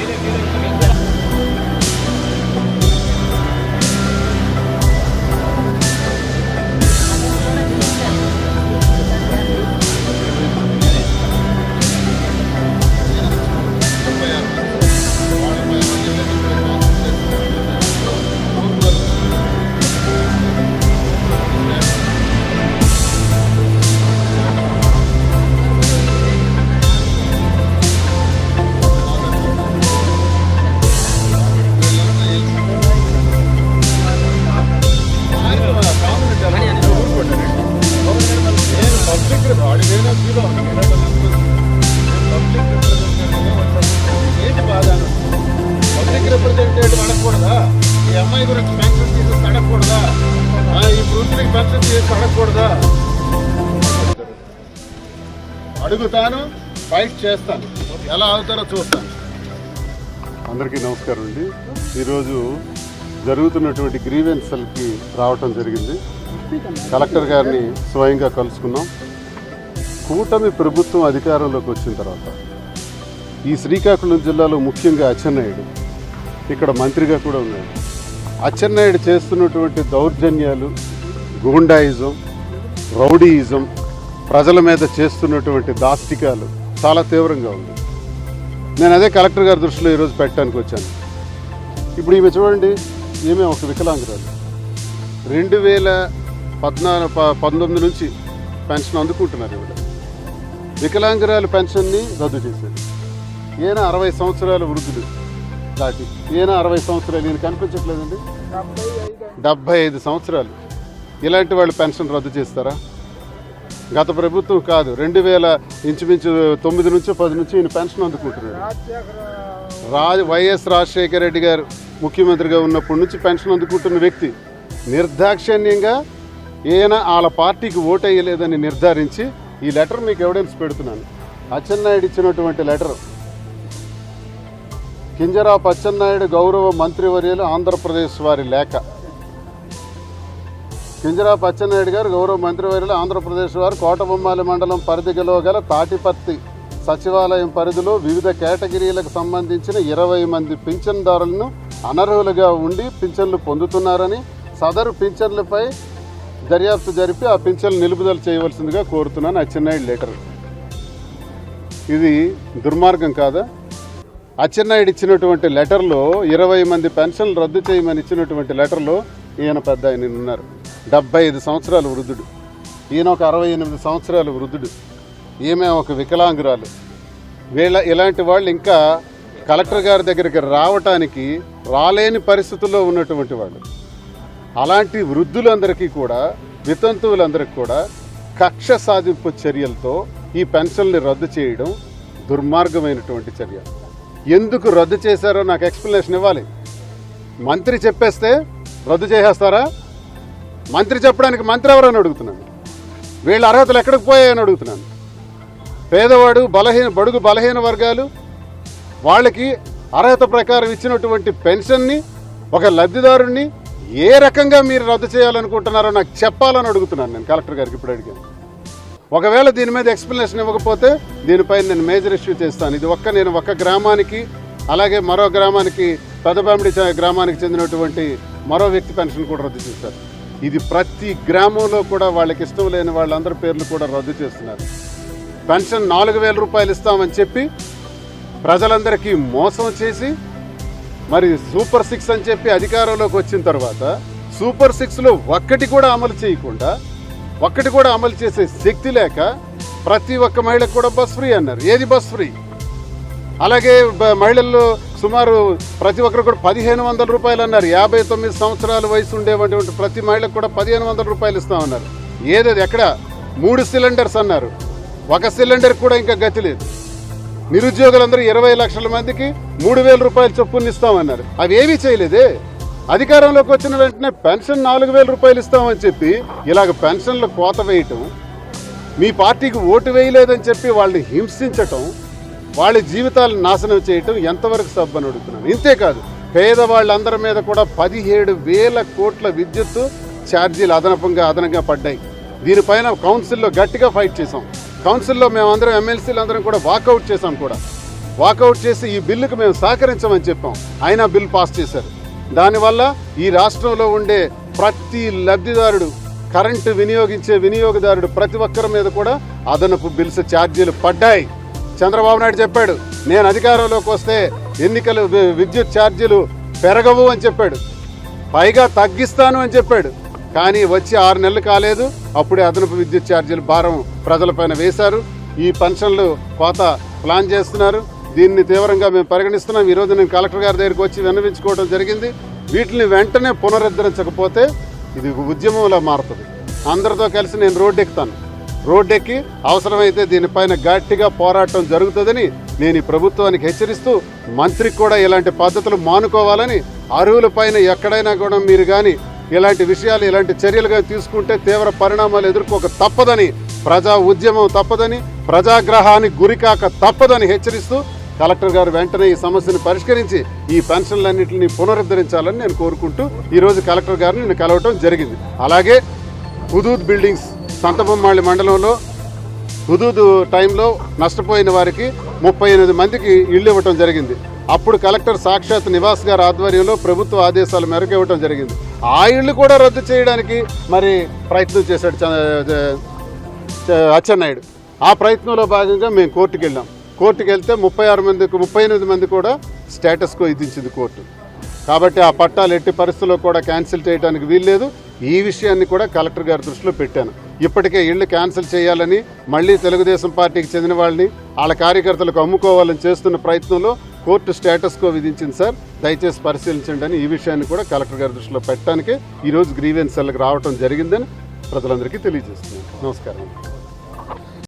Get it, get it. Public representative అడగకూడదా ఈ అమ్మాయి గురించి పెన్షన్ అడగకూడదా ఈ వృద్ధులకి పెన్షన్ అడగకూడదా అడుగుతాను ఫైట్ చేస్తాను ఎలా అవుతారో చూస్తాను అందరికీ నమస్కారం అండి. ఈరోజు జరుగుతున్నటువంటి గ్రీవెన్సల్కి రావటం జరిగింది. కలెక్టర్ గారిని స్వయంగా కలుసుకున్నాం. కూటమి ప్రభుత్వం అధికారంలోకి వచ్చిన తర్వాత ఈ శ్రీకాకుళం జిల్లాలో ముఖ్యంగా అచ్చెన్నాయుడు ఇక్కడ మంత్రిగా కూడా ఉన్నాడు. అచ్చెన్నాయుడు చేస్తున్నటువంటి దౌర్జన్యాలు గూండాయిజం రౌడీయిజం ప్రజల మీద చేస్తున్నటువంటి దాష్టికాలు చాలా తీవ్రంగా ఉంది నేను అదే కలెక్టర్ గారి దృష్టిలో ఈరోజు పెట్టడానికి వచ్చాను. ఇప్పుడు ఈమె చూడండి ఈమె ఒక వికలాంగురాలు. రెండు వేల పద్నాలుగు ప- పంతొమ్మిది నుంచి పెన్షన్ అందుకుంటున్నారు ఇవిడ వికలాంగురాలు పెన్షన్ని రద్దు చేశారు. ఈయన అరవై సంవత్సరాల వృద్ధులు దాటి ఈయన అరవై సంవత్సరాలు ఈయన కనిపించట్లేదండి డెబ్బై ఐదు సంవత్సరాలు. ఇలాంటి వాళ్ళు పెన్షన్ రద్దు చేస్తారా? గత ప్రభుత్వం కాదు. రెండు వేల ఇంచుమించు తొమ్మిది నుంచి పది నుంచి ఈయన పెన్షన్ అందుకుంటున్నాడు. రాజ వైఎస్ రాజశేఖర రెడ్డి గారు ముఖ్యమంత్రిగా ఉన్నప్పటి నుంచి పెన్షన్ అందుకుంటున్న వ్యక్తి నిర్దాక్షిణ్యంగా ఈయన వాళ్ళ పార్టీకి ఓటేయలేదని నిర్ధారించి ఈ లెటర్ మీకు ఎవిడెన్స్ పెడుతున్నాను. అచ్చెన్నాయుడు ఇచ్చినటువంటి లెటర్. కింజరాపు అచ్చెన్నాయుడు గౌరవ మంత్రివర్యులు ఆంధ్రప్రదేశ్ వారి లేఖ. కింజరాపు అచ్చెన్నాయుడు గారు గౌరవ మంత్రివర్యులు ఆంధ్రప్రదేశ్ వారు కోటబొమ్మాలి మండలం పరిధిలో గల తాటిపత్తి సచివాలయం పరిధిలో వివిధ కేటగిరీలకు సంబంధించిన ఇరవై మంది పింఛన్దారులను అనర్హులుగా ఉండి పింఛన్లు పొందుతున్నారని సదరు పింఛన్లపై దర్యాప్తు జరిపి ఆ పింఛన్లు నిలుపుదల చేయవలసిందిగా కోరుతున్నాను అచ్చెన్నాయుడు లెటర్. ఇది దుర్మార్గం కాదా? అచ్చెన్నాయుడు ఇచ్చినటువంటి లెటర్లో ఇరవై మంది పెన్షన్లు రద్దు చేయమని ఇచ్చినటువంటి లెటర్లో ఈయన పెద్ద ఆయన ఉన్నారు. డెబ్బై ఐదు సంవత్సరాల వృద్ధుడు. ఈయన ఒక అరవై ఎనిమిది సంవత్సరాల వృద్ధుడు. ఈమె ఒక వికలాంగురాలు. వీళ్ళ ఇలాంటి వాళ్ళు ఇంకా కలెక్టర్ గారి దగ్గరికి రావటానికి రాలేని పరిస్థితుల్లో ఉన్నటువంటి వాళ్ళు. అలాంటి వృద్ధులందరికీ కూడా వితంతువులందరికీ కూడా కక్ష సాధింపు చర్యలతో ఈ పెన్షన్ని రద్దు చేయడం దుర్మార్గమైనటువంటి చర్య. ఎందుకు రద్దు చేశారో నాకు ఎక్స్ప్లెనేషన్ ఇవ్వాలి. మంత్రి చెప్పేస్తే రద్దు చేసేస్తారా? మంత్రి చెప్పడానికి మంత్రి ఎవరని అడుగుతున్నాను. వీళ్ళ అర్హతలు ఎక్కడికి పోయాయని అడుగుతున్నాను. పేదవాడు బలహీన బడుగు బలహీన వర్గాలు వాళ్ళకి అర్హత ప్రకారం ఇచ్చినటువంటి పెన్షన్ని ఒక లబ్ధిదారుణ్ణి ఏ రకంగా మీరు రద్దు చేయాలనుకుంటున్నారో నాకు చెప్పాలని అడుగుతున్నాను నేను కలెక్టర్ గారికి ఇప్పుడు అడిగాను. ఒకవేళ దీని మీద ఎక్స్ప్లెనేషన్ ఇవ్వకపోతే దీనిపై నేను మేజర్ ఇష్యూ చేస్తాను. ఇది ఒక్క నేను ఒక్క గ్రామానికి అలాగే మరో గ్రామానికి పెద్దబామిడి గ్రామానికి చెందినటువంటి మరో వ్యక్తి పెన్షన్ కూడా రద్దు చేశారు. ఇది ప్రతి గ్రామంలో కూడా వాళ్ళకి ఇష్టం లేని వాళ్ళందరి పేర్లు కూడా రద్దు చేస్తున్నారు. పెన్షన్ నాలుగు వేల రూపాయలు ఇస్తామని చెప్పి ప్రజలందరికీ మోసం చేసి మరి సూపర్ సిక్స్ అని చెప్పి అధికారంలోకి వచ్చిన తర్వాత సూపర్ సిక్స్లో ఒక్కటి కూడా అమలు చేయకుండా ఒక్కటి కూడా అమలు చేసే శక్తి లేక ప్రతి ఒక్క మహిళకు కూడా బస్ ఫ్రీ అన్నారు. ఏది బస్ ఫ్రీ? అలాగే బ- మహిళల్లో సుమారు ప్రతి ఒక్కరు కూడా పదిహేను వందల రూపాయలు అన్నారు. యాభై తొమ్మిది సంవత్సరాల వయసు ఉండేటువంటి ప్రతి మహిళకు కూడా పదిహేను వందల రూపాయలు ఇస్తామన్నారు ఏదది ఎక్కడ? మూడు సిలిండర్స్ అన్నారు. ఒక సిలిండర్ కూడా ఇంకా గతి లేదు. నిరుద్యోగులందరూ ఇరవై లక్షల మందికి మూడు వేల రూపాయలు చొప్పున ఇస్తామన్నారు. అవి ఏమీ చేయలేదే. అధికారంలోకి వచ్చిన వెంటనే పెన్షన్ నాలుగు వేల రూపాయలు ఇస్తామని చెప్పి ఇలాగ పెన్షన్లు కోత వేయటం మీ పార్టీకి ఓటు వేయలేదని చెప్పి వాళ్ళని హింసించటం వాళ్ళ జీవితాలను నాశనం చేయటం ఎంతవరకు సబ్బని అడుగుతున్నాను ఇంతేకాదు పేదవాళ్ళందరి మీద కూడా పదిహేడు వేల కోట్ల విద్యుత్తు ఛార్జీలు అదనపంగా అదనంగా పడ్డాయి. దీనిపైన కౌన్సిల్లో గట్టిగా ఫైట్ చేసాం కౌన్సిల్లో మేమందరం ఎమ్మెల్సీలు అందరం కూడా వాకౌట్ చేశాం కూడా. వాకౌట్ చేసి ఈ బిల్లుకు మేము సహకరించమని చెప్పాం. అయినా బిల్ పాస్ చేశారు. దానివల్ల ఈ రాష్ట్రంలో ఉండే ప్రతి లబ్ధిదారుడు కరెంటు వినియోగించే వినియోగదారుడు ప్రతి ఒక్కరి మీద కూడా అదనపు బిల్స్ ఛార్జీలు పడ్డాయి. చంద్రబాబు నాయుడు చెప్పాడు నేను అధికారంలోకి వస్తే ఎన్నికలు విద్యుత్ ఛార్జీలు పెరగవు అని చెప్పాడు. పైగా తగ్గిస్తాను అని చెప్పాడు. కానీ వచ్చి ఆరు నెలలు కాలేదు. అప్పుడే అదనపు విద్యుత్ ఛార్జీలు భారం ప్రజలపైన వేశారు. ఈ పెన్షన్లు కోత ప్లాన్ చేస్తున్నారు. దీన్ని తీవ్రంగా మేము పరిగణిస్తున్నాం. ఈరోజు నేను కలెక్టర్ గారి దగ్గరికి వచ్చి విన్నవించుకోవడం జరిగింది. వీటిని వెంటనే పునరుద్ధరించకపోతే ఇది ఉద్యమంలా మారుతుంది. అందరితో కలిసి నేను రోడ్డు ఎక్కుతాను రోడ్డెక్కి అవసరమైతే దీనిపైన గట్టిగా పోరాటం జరుగుతుందని నేను ఈ ప్రభుత్వానికి హెచ్చరిస్తూ మంత్రికి కూడా ఇలాంటి పద్ధతులు మానుకోవాలని అర్హులపైన ఎక్కడైనా కూడా మీరు కానీ ఇలాంటి విషయాలు ఇలాంటి చర్యలుగా తీసుకుంటే తీవ్ర పరిణామాలు ఎదుర్కోక తప్పదని ప్రజా ఉద్యమం తప్పదని ప్రజాగ్రహానికి గురికాక తప్పదని హెచ్చరిస్తూ కలెక్టర్ గారు వెంటనే ఈ సమస్యను పరిష్కరించి ఈ పెన్షన్లన్నింటినీ పునరుద్ధరించాలని నేను కోరుకుంటూ ఈరోజు కలెక్టర్ గారిని నేను కలవటం జరిగింది. అలాగే హుదూద్ బిల్డింగ్స్ సంతబొమ్మాళి మండలంలో హుదూద్ టైంలో నష్టపోయిన వారికి ముప్పై ఎనిమిది మందికి ఇళ్ళు ఇవ్వటం జరిగింది. అప్పుడు కలెక్టర్ సాక్షాత్ నివాస్ గారి ఆధ్వర్యంలో ప్రభుత్వ ఆదేశాల మేరకు ఇవ్వటం జరిగింది. ఆ ఇళ్ళు కూడా రద్దు చేయడానికి మరి ప్రయత్నం చేశాడు చ- అచ్చెన్నాయుడు. ఆ ప్రయత్నంలో భాగంగా మేము కోర్టుకు వెళ్ళాం. కోర్టుకు వెళ్తే ముప్పై ఆరు మందికి ముప్పై ఎనిమిది మంది కూడా స్టేటస్కో ఇదించింది కోర్టు. కాబట్టి ఆ పట్టాలు ఎట్టి పరిస్థితుల్లో కూడా క్యాన్సిల్ చేయడానికి వీల్లేదు. ఈ విషయాన్ని కూడా కలెక్టర్ గారి దృష్టిలో పెట్టాను. ఇప్పటికే ఇళ్ళు క్యాన్సిల్ చేయాలని మళ్ళీ తెలుగుదేశం పార్టీకి చెందిన వాళ్ళని వాళ్ళ కార్యకర్తలకు అమ్ముకోవాలని చేస్తున్న ప్రయత్నంలో కోర్టు స్టేటస్ కో విధించింది సార్. దయచేసి పరిశీలించండి అని ఈ విషయాన్ని కూడా కలెక్టర్ గారి దృష్టిలో పెట్టడానికి ఈరోజు గ్రీవెన్సర్లకు రావడం జరిగిందని ప్రజలందరికీ తెలియజేస్తున్నాను. నమస్కారం.